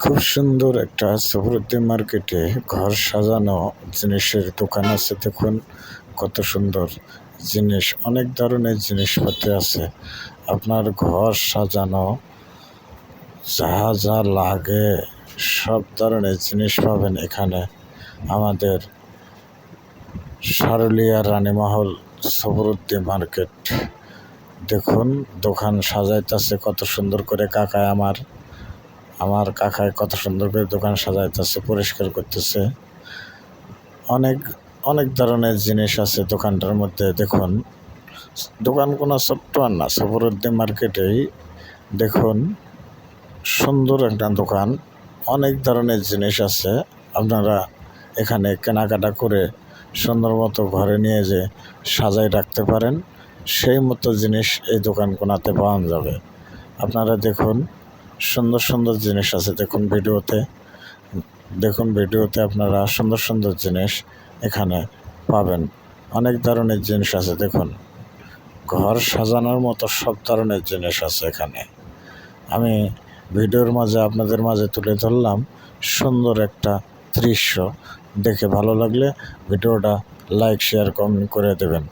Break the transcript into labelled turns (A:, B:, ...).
A: খুব সুন্দর একটা সফরুদ্দি মার্কেটে ঘর সাজানো জিনিসের দোকান আছে। দেখুন কত সুন্দর জিনিস, অনেক ধরনের জিনিসপত্র আছে। আপনার ঘর সাজানো, যা যা লাগে সব ধরনের জিনিস পাবেন এখানে। আমাদের সারুলিয়া রানীমহল সফরুদ্দি মার্কেট। দেখুন দোকান সাজাইতেছে, কত সুন্দর করে কাকায় আমার। আমার কাকায় কত সুন্দর করে দোকান সাজাইতেছে, পরিষ্কার করতেছে। অনেক অনেক ধরনের জিনিস আছে দোকানটার মধ্যে, দেখুন। দোকান কোনো ছোট্ট না সফরুদ্দিন মার্কেটেই। দেখুন, সুন্দর একটা দোকান, অনেক ধরনের জিনিস আছে। আপনারা এখানে কেনাকাটা করে সুন্দর মতো ঘরে নিয়ে যে সাজাই রাখতে পারেন, সেই মতো জিনিস এই দোকান কোনাতে পাওয়া যাবে। আপনারা দেখুন সুন্দর সুন্দর জিনিস আছে দেখুন ভিডিওতে। দেখুন ভিডিওতে আপনারা সুন্দর সুন্দর জিনিস এখানে পাবেন। অনেক ধরনের জিনিস আছে দেখুন। ঘর সাজানোর মতো সব ধরনের জিনিস আছে এখানে। আমি ভিডিওর মাঝে আপনাদের মাঝে তুলে ধরলাম সুন্দর একটা দৃশ্য। দেখে ভালো লাগলে ভিডিওটা লাইক, শেয়ার, কমেন্ট করে দেবেন।